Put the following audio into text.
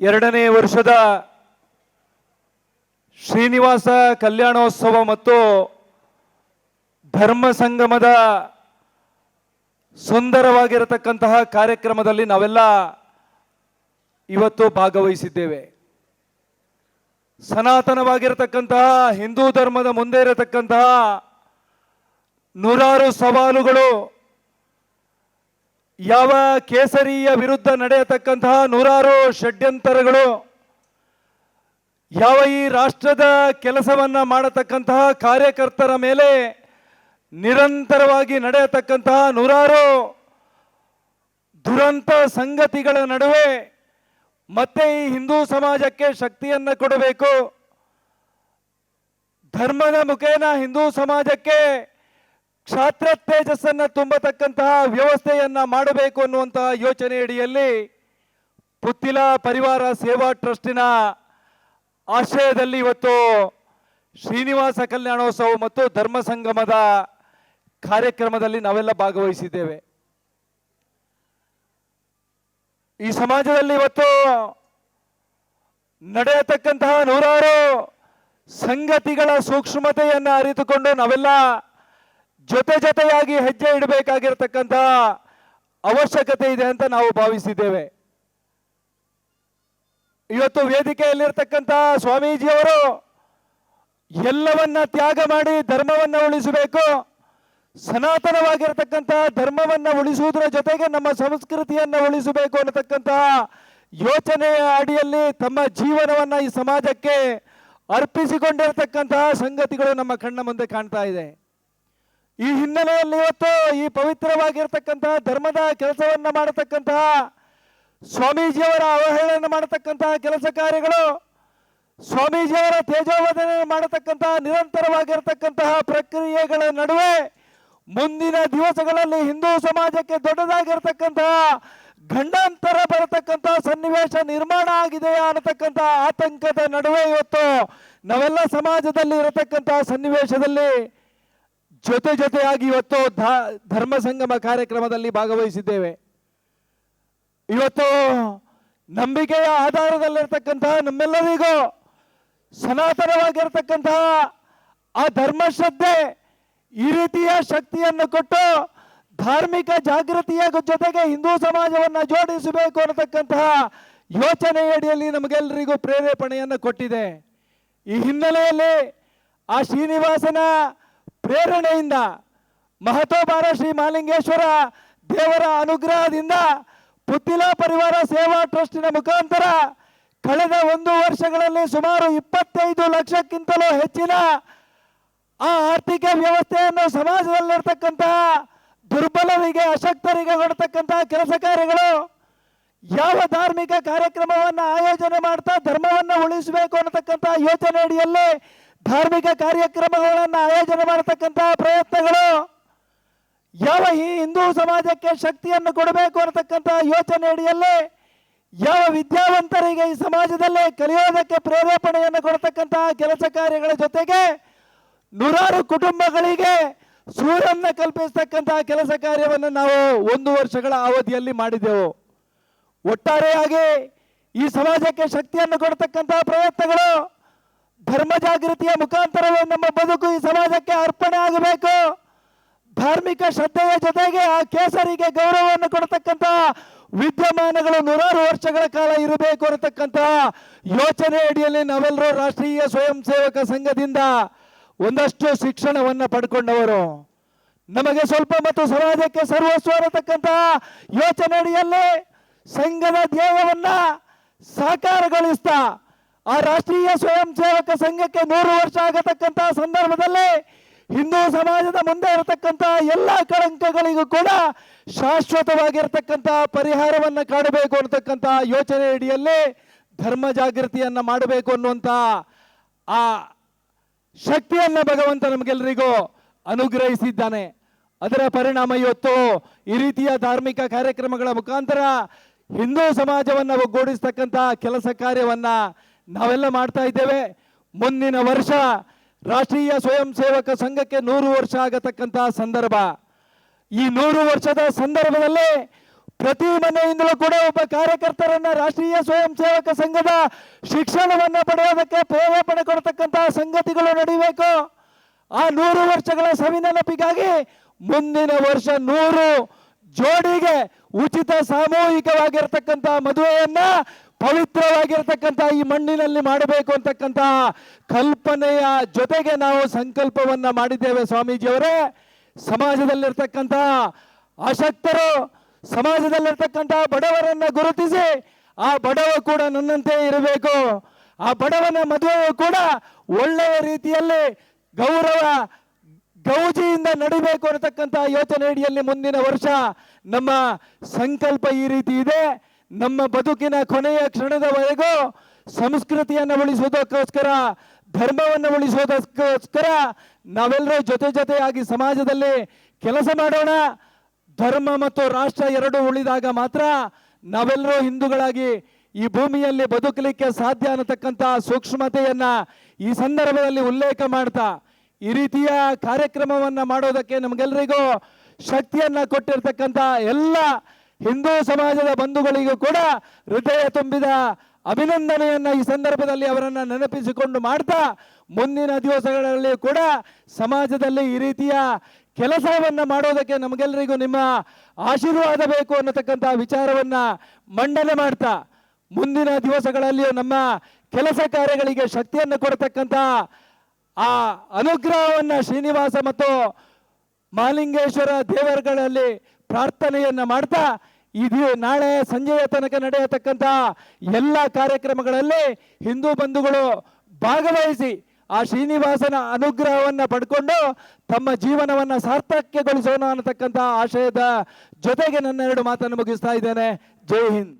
ಎರಡನೇ ವರ್ಷದ ಶ್ರೀನಿವಾಸ ಕಲ್ಯಾಣೋತ್ಸವ ಮತ್ತು ಧರ್ಮ ಸಂಗಮದ ಸುಂದರವಾಗಿರತಕ್ಕಂತಹ ಕಾರ್ಯಕ್ರಮದಲ್ಲಿ ನಾವೆಲ್ಲ ಇವತ್ತು ಭಾಗವಹಿಸಿದ್ದೇವೆ. ಸನಾತನವಾಗಿರತಕ್ಕಂತಹ ಹಿಂದೂ ಧರ್ಮದ ಮುಂದೆ ಇರತಕ್ಕಂತಹ ನೂರಾರು ಸವಾಲುಗಳು ಯಾವ ಕೇಸರಿಯ ವಿರುದ್ಧ ನಡೆಯತಕ್ಕಂತಹ ನೂರಾರು ಷಡ್ಯಂತರಗಳು, ಯಾವ ಈ ರಾಷ್ಟ್ರದ ಕೆಲಸವನ್ನ ಮಾಡತಕ್ಕಂತಹ ಕಾರ್ಯಕರ್ತರ ಮೇಲೆ ನಿರಂತರವಾಗಿ ನಡೆಯತಕ್ಕಂತಹ ನೂರಾರು ದುರಂತ ಸಂಗತಿಗಳ ನಡುವೆ ಮತ್ತೆ ಈ ಹಿಂದೂ ಸಮಾಜಕ್ಕೆ ಶಕ್ತಿಯನ್ನ ಕೊಡಬೇಕು. ಧರ್ಮದ ಮುಖೇನ ಹಿಂದೂ ಸಮಾಜಕ್ಕೆ ಕ್ಷಾತ್ರ ತೇಜಸ್ಸನ್ನು ತುಂಬತಕ್ಕಂತಹ ವ್ಯವಸ್ಥೆಯನ್ನ ಮಾಡಬೇಕು ಅನ್ನುವಂತಹ ಯೋಚನೆಯಡಿಯಲ್ಲಿ ಪುತ್ತಿಲ ಪರಿವಾರ ಸೇವಾ ಟ್ರಸ್ಟಿನ ಆಶ್ರಯದಲ್ಲಿ ಇವತ್ತು ಶ್ರೀನಿವಾಸ ಕಲ್ಯಾಣೋತ್ಸವ ಮತ್ತು ಧರ್ಮ ಸಂಗಮದ ಕಾರ್ಯಕ್ರಮದಲ್ಲಿ ನಾವೆಲ್ಲ ಭಾಗವಹಿಸಿದ್ದೇವೆ. ಈ ಸಮಾಜದಲ್ಲಿ ಇವತ್ತು ನಡೆಯತಕ್ಕಂತಹ ನೂರಾರು ಸಂಗತಿಗಳ ಸೂಕ್ಷ್ಮತೆಯನ್ನು ಅರಿತುಕೊಂಡು ನಾವೆಲ್ಲ ಜೊತೆ ಜೊತೆಯಾಗಿ ಹೆಜ್ಜೆ ಇಡಬೇಕಾಗಿರತಕ್ಕಂತಹ ಅವಶ್ಯಕತೆ ಇದೆ ಅಂತ ನಾವು ಭಾವಿಸಿದ್ದೇವೆ. ಇವತ್ತು ವೇದಿಕೆಯಲ್ಲಿರ್ತಕ್ಕಂತಹ ಸ್ವಾಮೀಜಿಯವರು ಎಲ್ಲವನ್ನ ತ್ಯಾಗ ಮಾಡಿ ಧರ್ಮವನ್ನ ಉಳಿಸಬೇಕು. ಸನಾತನವಾಗಿರತಕ್ಕಂತಹ ಧರ್ಮವನ್ನ ಉಳಿಸುವುದರ ಜೊತೆಗೆ ನಮ್ಮ ಸಂಸ್ಕೃತಿಯನ್ನ ಉಳಿಸಬೇಕು ಅನ್ನತಕ್ಕಂತಹ ಯೋಚನೆಯ ಅಡಿಯಲ್ಲಿ ತಮ್ಮ ಜೀವನವನ್ನ ಈ ಸಮಾಜಕ್ಕೆ ಅರ್ಪಿಸಿಕೊಂಡಿರತಕ್ಕಂತಹ ಸಂಗತಿಗಳು ನಮ್ಮ ಕಣ್ಣ ಮುಂದೆ ಕಾಣ್ತಾ ಇದೆ. ಈ ಹಿನ್ನೆಲೆಯಲ್ಲಿ ಇವತ್ತು ಈ ಪವಿತ್ರವಾಗಿರ್ತಕ್ಕಂತಹ ಧರ್ಮದ ಕೆಲಸವನ್ನ ಮಾಡತಕ್ಕಂತಹ ಸ್ವಾಮೀಜಿಯವರ ಅವಹೇಳನ ಮಾಡತಕ್ಕಂತಹ ಕೆಲಸ ಕಾರ್ಯಗಳು ಸ್ವಾಮೀಜಿಯವರ ತೇಜೋವಧನೆ ಮಾಡತಕ್ಕಂತಹ ನಿರಂತರವಾಗಿರತಕ್ಕಂತಹ ಪ್ರಕ್ರಿಯೆಗಳ ನಡುವೆ ಮುಂದಿನ ದಿವಸಗಳಲ್ಲಿ ಹಿಂದೂ ಸಮಾಜಕ್ಕೆ ದೊಡ್ಡದಾಗಿರ್ತಕ್ಕಂತಹ ಗಂಡಾಂತರ ಬರತಕ್ಕಂತಹ ಸನ್ನಿವೇಶ ನಿರ್ಮಾಣ ಆಗಿದೆಯಾ ಅನ್ನತಕ್ಕಂತಹ ಆತಂಕದ ನಡುವೆ ಇವತ್ತು ನಾವೆಲ್ಲ ಸಮಾಜದಲ್ಲಿ ಇರತಕ್ಕಂತಹ ಸನ್ನಿವೇಶದಲ್ಲಿ ಜೊತೆ ಜೊತೆಯಾಗಿ ಇವತ್ತು ಧರ್ಮ ಸಂಗಮ ಕಾರ್ಯಕ್ರಮದಲ್ಲಿ ಭಾಗವಹಿಸಿದ್ದೇವೆ. ಇವತ್ತು ನಂಬಿಕೆಯ ಆಧಾರದಲ್ಲಿರ್ತಕ್ಕಂತಹ ನಮ್ಮೆಲ್ಲರಿಗೂ ಸನಾತನವಾಗಿರ್ತಕ್ಕಂತಹ ಆ ಧರ್ಮಶ್ರದ್ಧೆ ಈ ರೀತಿಯ ಶಕ್ತಿಯನ್ನು ಕೊಟ್ಟು ಧಾರ್ಮಿಕ ಜಾಗೃತಿಯ ಜೊತೆಗೆ ಹಿಂದೂ ಸಮಾಜವನ್ನು ಜೋಡಿಸಬೇಕು ಅನ್ನತಕ್ಕಂತಹ ಯೋಚನೆಯಡಿಯಲ್ಲಿ ನಮಗೆಲ್ಲರಿಗೂ ಪ್ರೇರೇಪಣೆಯನ್ನು ಕೊಟ್ಟಿದೆ. ಈ ಹಿನ್ನೆಲೆಯಲ್ಲಿ ಆ ಶ್ರೀನಿವಾಸನ ಪ್ರೇರಣೆಯಿಂದ ಮಹತೋಬಾರ ಶ್ರೀ ಮಾಲಿಂಗೇಶ್ವರ ದೇವರ ಅನುಗ್ರಹದಿಂದ ಪುತ್ತಿಲ ಪರಿವಾರ ಸೇವಾ ಟ್ರಸ್ಟಿನ ಮುಖಾಂತರ ಕಳೆದ ಒಂದು ವರ್ಷಗಳಲ್ಲಿ ಸುಮಾರು ಇಪ್ಪತ್ತೈದು ಲಕ್ಷಕ್ಕಿಂತಲೂ ಹೆಚ್ಚಿನ ಆ ಆರ್ಥಿಕ ವ್ಯವಸ್ಥೆಯನ್ನು ಸಮಾಜದಲ್ಲಿರ್ತಕ್ಕಂತಹ ದುರ್ಬಲರಿಗೆ, ಅಶಕ್ತರಿಗೆ ಕೊಡ್ತಕ್ಕಂತಹ ಕೆಲಸ ಕಾರ್ಯಗಳು ಯಾವ ಧಾರ್ಮಿಕ ಕಾರ್ಯಕ್ರಮವನ್ನು ಆಯೋಜನೆ ಮಾಡ್ತಾ ಧರ್ಮವನ್ನು ಉಳಿಸಬೇಕು ಅನ್ನತಕ್ಕಂತಹ ಯೋಚನೆ ಅಡಿಯಲ್ಲಿ ಧಾರ್ಮಿಕ ಕಾರ್ಯಕ್ರಮಗಳನ್ನು ಆಯೋಜನೆ ಮಾಡತಕ್ಕಂತಹ ಪ್ರಯತ್ನಗಳು, ಯಾವ ಈ ಹಿಂದೂ ಸಮಾಜಕ್ಕೆ ಶಕ್ತಿಯನ್ನು ಕೊಡಬೇಕು ಅನ್ನತಕ್ಕಂತಹ ಯೋಚನೆ ಅಡಿಯಲ್ಲಿ ಯಾವ ವಿದ್ಯಾವಂತರಿಗೆ ಈ ಸಮಾಜದಲ್ಲಿ ಕಲಿಯೋದಕ್ಕೆ ಪ್ರೇರೇಪಣೆಯನ್ನು ಕೊಡತಕ್ಕಂತಹ ಕೆಲಸ ಕಾರ್ಯಗಳ ಜೊತೆಗೆ ನೂರಾರು ಕುಟುಂಬಗಳಿಗೆ ಸೂರನ್ನ ಕಲ್ಪಿಸತಕ್ಕಂತಹ ಕೆಲಸ ಕಾರ್ಯವನ್ನು ನಾವು ಒಂದು ವರ್ಷಗಳ ಅವಧಿಯಲ್ಲಿ ಮಾಡಿದೆವು. ಒಟ್ಟಾರೆಯಾಗಿ ಈ ಸಮಾಜಕ್ಕೆ ಶಕ್ತಿಯನ್ನು ಕೊಡತಕ್ಕಂತಹ ಪ್ರಯತ್ನಗಳು ಧರ್ಮ ಜಾಗೃತಿಯ ಮುಖಾಂತರವೇ ನಮ್ಮ ಬದುಕು ಈ ಸಮಾಜಕ್ಕೆ ಅರ್ಪಣೆ ಆಗಬೇಕು. ಧಾರ್ಮಿಕ ಶ್ರದ್ಧೆಯ ಜೊತೆಗೆ ಆ ಕೇಸರಿಗೆ ಗೌರವವನ್ನು ಕೊಡತಕ್ಕಂತಹ ವಿದ್ಯಮಾನಗಳು ನೂರಾರು ವರ್ಷಗಳ ಕಾಲ ಇರಬೇಕು ಅನ್ನತಕ್ಕಂತಹ ಯೋಚನೆ ಅಡಿಯಲ್ಲಿ ನಾವೆಲ್ಲರೂ ರಾಷ್ಟ್ರೀಯ ಸ್ವಯಂ ಸೇವಕ ಸಂಘದಿಂದ ಒಂದಷ್ಟು ಶಿಕ್ಷಣವನ್ನು ಪಡ್ಕೊಂಡವರು. ನಮಗೆ ಸ್ವಲ್ಪ ಮತ್ತು ಸಮಾಜಕ್ಕೆ ಸರ್ವಸ್ವ ಅನ್ನತಕ್ಕಂತಹ ಯೋಚನೆ ಅಡಿಯಲ್ಲಿ ಸಂಘದ ಧ್ಯೇಯವನ್ನ ಸಾಕಾರಗೊಳಿಸ್ತಾ ಆ ರಾಷ್ಟ್ರೀಯ ಸ್ವಯಂ ಸೇವಕ ಸಂಘಕ್ಕೆ ನೂರು ವರ್ಷ ಆಗತಕ್ಕಂತಹ ಸಂದರ್ಭದಲ್ಲಿ ಹಿಂದೂ ಸಮಾಜದ ಮುಂದೆ ಇರತಕ್ಕಂತಹ ಎಲ್ಲ ಕಳಂಕಗಳಿಗೂ ಕೂಡ ಶಾಶ್ವತವಾಗಿರ್ತಕ್ಕಂತಹ ಪರಿಹಾರವನ್ನು ಕಾಣಬೇಕು ಅನ್ನತಕ್ಕಂತಹ ಯೋಚನೆ ಅಡಿಯಲ್ಲಿ ಧರ್ಮ ಜಾಗೃತಿಯನ್ನ ಮಾಡಬೇಕು ಅನ್ನುವಂತಹ ಆ ಶಕ್ತಿಯನ್ನ ಭಗವಂತ ನಮಗೆಲ್ಲರಿಗೂ ಅನುಗ್ರಹಿಸಿದ್ದಾನೆ. ಅದರ ಪರಿಣಾಮ ಇವತ್ತು ಈ ರೀತಿಯ ಧಾರ್ಮಿಕ ಕಾರ್ಯಕ್ರಮಗಳ ಮುಖಾಂತರ ಹಿಂದೂ ಸಮಾಜವನ್ನು ಒಗ್ಗೂಡಿಸ್ತಕ್ಕಂಥ ಕೆಲಸ ಕಾರ್ಯವನ್ನ ನಾವೆಲ್ಲ ಮಾಡ್ತಾ ಇದ್ದೇವೆ. ಮುಂದಿನ ವರ್ಷ ರಾಷ್ಟ್ರೀಯ ಸ್ವಯಂ ಸೇವಕ ಸಂಘಕ್ಕೆ ನೂರು ವರ್ಷ ಆಗತಕ್ಕಂತಹ ಸಂದರ್ಭ. ಈ ನೂರು ವರ್ಷದ ಸಂದರ್ಭದಲ್ಲಿ ಪ್ರತಿ ಮನೆಯಿಂದಲೂ ಕೂಡ ಒಬ್ಬ ಕಾರ್ಯಕರ್ತರನ್ನ ರಾಷ್ಟ್ರೀಯ ಸ್ವಯಂ ಸೇವಕ ಸಂಘದ ಶಿಕ್ಷಣವನ್ನ ಪಡೆಯೋದಕ್ಕೆ ಪ್ರೇರೇಪಣೆ ಕೊಡತಕ್ಕಂತಹ ಸಂಗತಿಗಳು ನಡೀಬೇಕು. ಆ ನೂರು ವರ್ಷಗಳ ಸವಿನೆನಪಿಗಾಗಿ ಮುಂದಿನ ವರ್ಷ ನೂರು ಜೋಡಿಗೆ ಉಚಿತ ಸಾಮೂಹಿಕವಾಗಿರ್ತಕ್ಕಂಥ ಮದುವೆಯನ್ನ ಪವಿತ್ರವಾಗಿರ್ತಕ್ಕಂಥ ಈ ಮಣ್ಣಿನಲ್ಲಿ ಮಾಡಬೇಕು ಅಂತಕ್ಕಂಥ ಕಲ್ಪನೆಯ ಜೊತೆಗೆ ನಾವು ಸಂಕಲ್ಪವನ್ನ ಮಾಡಿದ್ದೇವೆ ಸ್ವಾಮೀಜಿಯವರೇ. ಸಮಾಜದಲ್ಲಿರ್ತಕ್ಕಂಥ ಅಶಕ್ತರು ಸಮಾಜದಲ್ಲಿರ್ತಕ್ಕಂಥ ಬಡವರನ್ನ ಗುರುತಿಸಿ ಆ ಬಡವ ಕೂಡ ನನ್ನಂತೆ ಇರಬೇಕು. ಆ ಬಡವನ ಮದುವೆಯು ಕೂಡ ಒಳ್ಳೆಯ ರೀತಿಯಲ್ಲಿ ಗೌರವ ಗೌಜಿಯಿಂದ ನಡಿಬೇಕು ಅನ್ನತಕ್ಕಂಥ ಯೋಚನೆ ಅಡಿಯಲ್ಲಿ ಮುಂದಿನ ವರ್ಷ ನಮ್ಮ ಸಂಕಲ್ಪ ಈ ರೀತಿ ಇದೆ. ನಮ್ಮ ಬದುಕಿನ ಕೊನೆಯ ಕ್ಷಣದವರೆಗೂ ಸಂಸ್ಕೃತಿಯನ್ನು ಉಳಿಸುವುದಕ್ಕೋಸ್ಕರ, ಧರ್ಮವನ್ನು ಉಳಿಸುವುದಕ್ಕೋಸ್ಕರ ನಾವೆಲ್ಲರೂ ಜೊತೆ ಜೊತೆಯಾಗಿ ಸಮಾಜದಲ್ಲಿ ಕೆಲಸ ಮಾಡೋಣ. ಧರ್ಮ ಮತ್ತು ರಾಷ್ಟ್ರ ಎರಡು ಉಳಿದಾಗ ಮಾತ್ರ ನಾವೆಲ್ಲರೂ ಹಿಂದೂಗಳಾಗಿ ಈ ಭೂಮಿಯಲ್ಲಿ ಬದುಕಲಿಕ್ಕೆ ಸಾಧ್ಯ ಅನ್ನತಕ್ಕಂಥ ಸೂಕ್ಷ್ಮತೆಯನ್ನ ಈ ಸಂದರ್ಭದಲ್ಲಿ ಉಲ್ಲೇಖ ಮಾಡ್ತಾ ಈ ರೀತಿಯ ಕಾರ್ಯಕ್ರಮವನ್ನ ಮಾಡೋದಕ್ಕೆ ನಮಗೆಲ್ಲರಿಗೂ ಶಕ್ತಿಯನ್ನ ಕೊಟ್ಟಿರ್ತಕ್ಕಂಥ ಎಲ್ಲ ಹಿಂದೂ ಸಮಾಜದ ಬಂಧುಗಳಿಗೂ ಕೂಡ ಹೃದಯ ತುಂಬಿದ ಅಭಿನಂದನೆಯನ್ನ ಈ ಸಂದರ್ಭದಲ್ಲಿ ಅವರನ್ನು ನೆನಪಿಸಿಕೊಂಡು ಮಾಡ್ತಾ ಮುಂದಿನ ದಿವಸಗಳಲ್ಲಿ ಕೂಡ ಸಮಾಜದಲ್ಲಿ ಈ ರೀತಿಯ ಕೆಲಸವನ್ನ ಮಾಡೋದಕ್ಕೆ ನಮಗೆಲ್ಲರಿಗೂ ನಿಮ್ಮ ಆಶೀರ್ವಾದ ಬೇಕು ಅನ್ನತಕ್ಕಂಥ ವಿಚಾರವನ್ನ ಮಂಡನೆ ಮಾಡ್ತಾ ಮುಂದಿನ ದಿವಸಗಳಲ್ಲಿಯೂ ನಮ್ಮ ಕೆಲಸ ಕಾರ್ಯಗಳಿಗೆ ಶಕ್ತಿಯನ್ನು ಕೊಡತಕ್ಕಂಥ ಆ ಅನುಗ್ರಹವನ್ನು ಶ್ರೀನಿವಾಸ ಮತ್ತು ಮಾಲಿಂಗೇಶ್ವರ ದೇವರುಗಳಲ್ಲಿ ಪ್ರಾರ್ಥನೆಯನ್ನು ಮಾಡ್ತಾ ಇದು ನಾಳೆ ಸಂಜೆಯ ತನಕ ನಡೆಯತಕ್ಕಂಥ ಎಲ್ಲ ಕಾರ್ಯಕ್ರಮಗಳಲ್ಲಿ ಹಿಂದೂ ಬಂಧುಗಳು ಭಾಗವಹಿಸಿ ಆ ಶ್ರೀನಿವಾಸನ ಅನುಗ್ರಹವನ್ನು ಪಡ್ಕೊಂಡು ತಮ್ಮ ಜೀವನವನ್ನು ಸಾರ್ಥಕ್ಯಗೊಳಿಸೋಣ ಅನ್ನತಕ್ಕಂಥ ಆಶಯದ ಜೊತೆಗೆ ನನ್ನ ಎರಡು ಮಾತನ್ನು ಮುಗಿಸ್ತಾ ಇದ್ದೇನೆ. ಜೈ ಹಿಂದ್.